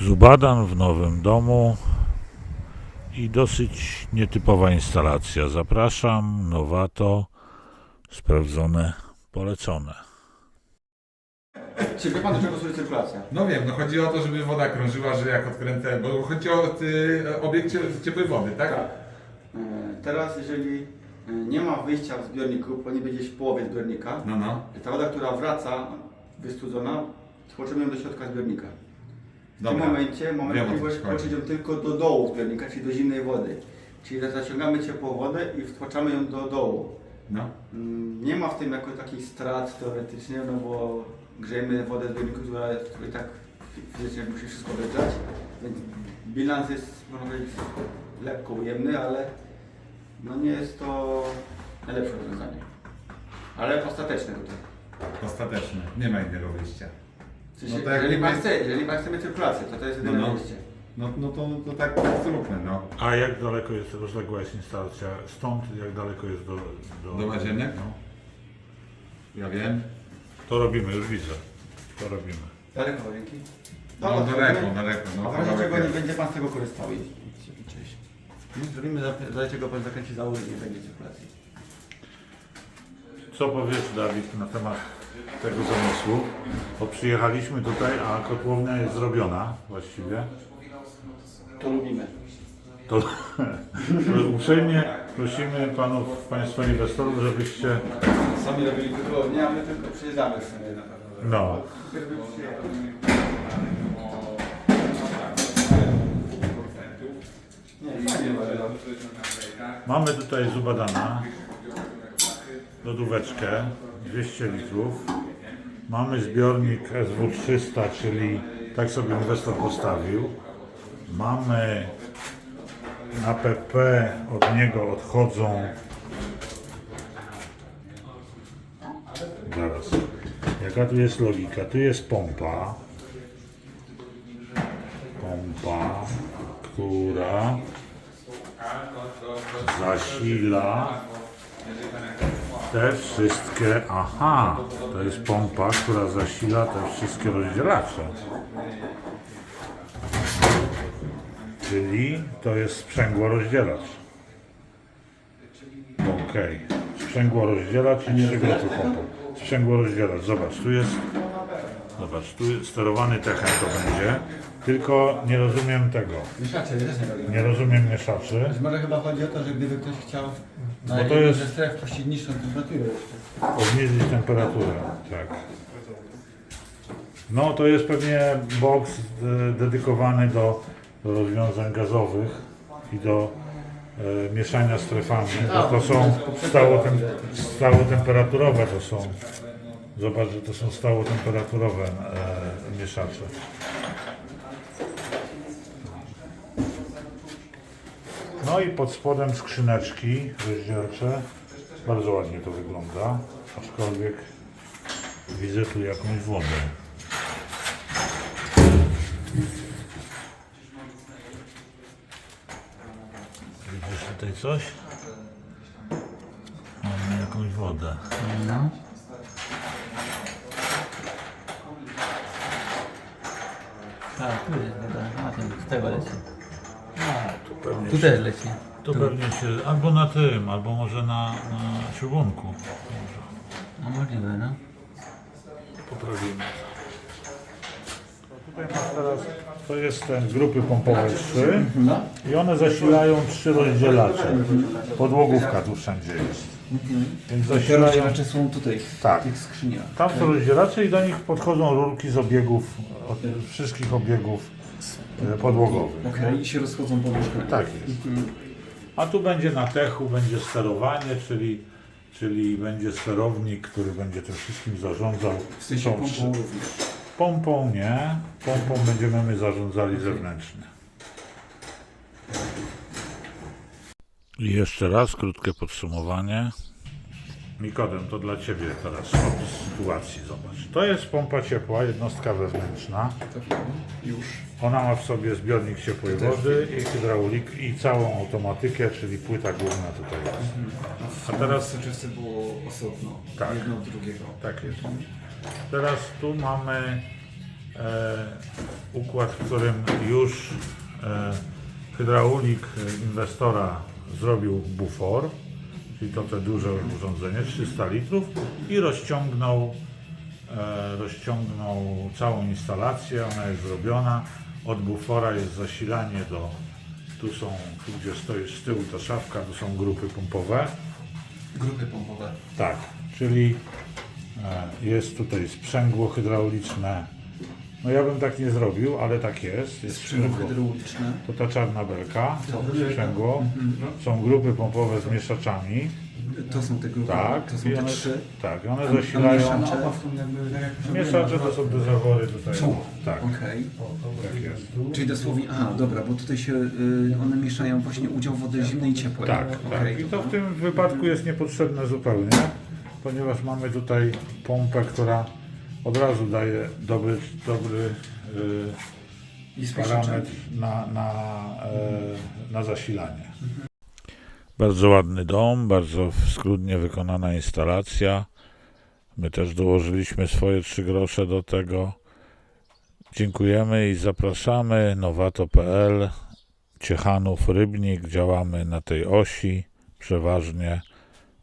Zubadan w nowym domu i dosyć nietypowa instalacja. Zapraszam, nowato, sprawdzone, polecone. Czy wie pan do czego służy cyrkulacja? No wiem, no chodzi o to, żeby woda krążyła, że jak odkręcę, bo chodzi o ty, obiekt cie- ciepłej wody, tak? E, Teraz jeżeli e, nie ma wyjścia w zbiorniku, powinien być gdzieś w połowie zbiornika, No, no. ta woda, która wraca wystudzona, tłoczymy ją do środka zbiornika. W Dobra. tym momencie mamy Wiem, o co możliwość chodzi. ją tylko do dołu zbiornika, czyli do zimnej wody. Czyli zaciągamy ciepłą wodę i wtłaczamy ją do dołu. No. Mm, Nie ma w tym jako takich strat teoretycznie, no bo grzejemy wodę z zbiorniku, która, której tak fi- fizycznie musi wszystko wygrzać, więc bilans jest, można powiedzieć, lekko ujemny, ale no nie jest to najlepsze rozwiązanie. Ale ostateczne tutaj. Ostateczny. Nie ma innego wyjścia. W sensie, No to jak jeżeli, nie pan chce, jeżeli Pan chce mieć cyrkulację, to to jest jedyne No, no. wyjście. No, no to, to tak zróbmy, no. A jak daleko jest, rozległa jest instalacja stąd, jak daleko jest do... Do łazienek? No. Ja wiem. To robimy, już widzę. To robimy. Daleko łazienki? No, daleko, daleko. No, A w razie kawałek czego nie jest. będzie Pan z tego korzystał i, i, i cześć. Hmm? Zrobimy, za- w razie czego Pan zakręci za użyć, nie będzie cyrkulacji. Co powiesz, Dawid, na temat tego zamysłu? Bo przyjechaliśmy tutaj, a kotłownia jest zrobiona właściwie. To lubimy. To, to uprzejmie prosimy panów, państwa inwestorów, żebyście Sami robili kotłownię, a my tylko przyjeżdżamy w sumie na pewno. no. Mamy tutaj Zubadana, lodóweczkę, 200 litrów. Mamy zbiornik SW300, czyli tak sobie inwestor postawił. Mamy na PP, od niego odchodzą Zaraz. Jaka tu jest logika? Tu jest pompa. Pompa, która zasila te wszystkie. Aha, to jest pompa, która zasila te wszystkie rozdzielacze. Czyli to jest sprzęgło rozdzielacz. Okej. Sprzęgło rozdzielacz i trzy grupy pompą. Sprzęgło rozdzielacz. Zobacz, tu jest. Zobacz, tu jest sterowany techem to będzie. Tylko nie rozumiem tego. Mieszacie, też nie robimy. Nie rozumiem mieszaczy. Może chyba chodzi o to, że gdyby ktoś chciał na Bo to jest- stref puścić niższą temperaturę jeszcze. Obniżyć temperaturę, tak. No to jest pewnie box e, dedykowany do, do rozwiązań gazowych i do e, mieszania strefami. Bo to są stałotem, stałotemperaturowe to są. Zobacz, że to są stałotemperaturowe e, mieszacze. No i pod spodem skrzyneczki rozdzielcze. Bardzo ładnie to wygląda, aczkolwiek widzę tu jakąś wodę. Widzisz tutaj coś? Mamy jakąś wodę. No. Tak, tu jest woda, na z tego leci. Tu pewnie, Tu się, też leci. tu pewnie się, albo na tym, albo może na, na śrubunku. Może No możliwe, no. poprawimy. Tutaj masz teraz, to jest ten z grupy pompowej 3 No. i one zasilają trzy rozdzielacze. Podłogówka tu wszędzie jest. Więc Te zasilają, rozdzielacze są tutaj, Tak. w tych skrzyniach. tam są rozdzielacze i do nich podchodzą rurki z obiegów, od wszystkich obiegów e, podłogowych. Okej, i się rozchodzą po łóżkach. Tak jest. A tu będzie na techu, będzie sterowanie, czyli, czyli będzie sterownik, który będzie tym wszystkim zarządzał. W sensie Są pompą również. Pompą nie, pompą będziemy my zarządzali zewnętrznie. I jeszcze raz krótkie podsumowanie. Mikodem, to dla Ciebie teraz od sytuacji, zobacz. To jest pompa ciepła, jednostka wewnętrzna. Już. Ona ma w sobie zbiornik ciepłej wody i hydraulik i całą automatykę, czyli płyta główna tutaj jest. A teraz soczewce było osobno. Tak. Jedno od drugiego. Tak jest. Teraz tu mamy e, układ, w którym już e, hydraulik e, inwestora zrobił bufor, czyli to te duże urządzenie, 300 litrów i rozciągnął, e, rozciągnął całą instalację, ona jest zrobiona. Od bufora jest zasilanie do, tu są, tu gdzie stoisz z tyłu ta szafka, tu są grupy pompowe. Grupy pompowe. Tak, czyli e, jest tutaj sprzęgło hydrauliczne. No ja bym tak nie zrobił, ale tak jest. Jest Sprzęgło hydrauliczne. To ta czarna belka, To, sprzęgło. Są grupy pompowe z mieszaczami. to są te grupy, Tak, to są i te one, trzy. tak, one A- a zasilają. mieszacze? Mieszacze to są te zawory tutaj. Są. Tak, Okej. tak jest. Czyli dosłownie, aha, dobra, bo tutaj się y, one mieszają właśnie udział wody zimnej i ciepłej. Tak, Okej, tak. I to dobra. w tym wypadku jest niepotrzebne zupełnie, ponieważ mamy tutaj pompę, która od razu daje dobry, dobry I z parametr na, na, e, na zasilanie. Bardzo ładny dom, bardzo schludnie wykonana instalacja. My też dołożyliśmy swoje trzy grosze do tego. Dziękujemy i zapraszamy. Nowato.pl, Ciechanów, Rybnik. Działamy na tej osi przeważnie.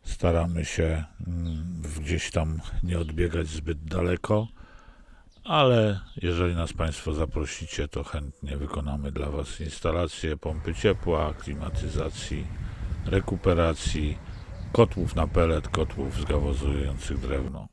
Staramy się mm, gdzieś tam nie odbiegać zbyt daleko ale jeżeli nas Państwo zaprosicie, to chętnie wykonamy dla Was instalację pompy ciepła, klimatyzacji, rekuperacji, kotłów na pelet, kotłów zgawozujących drewno.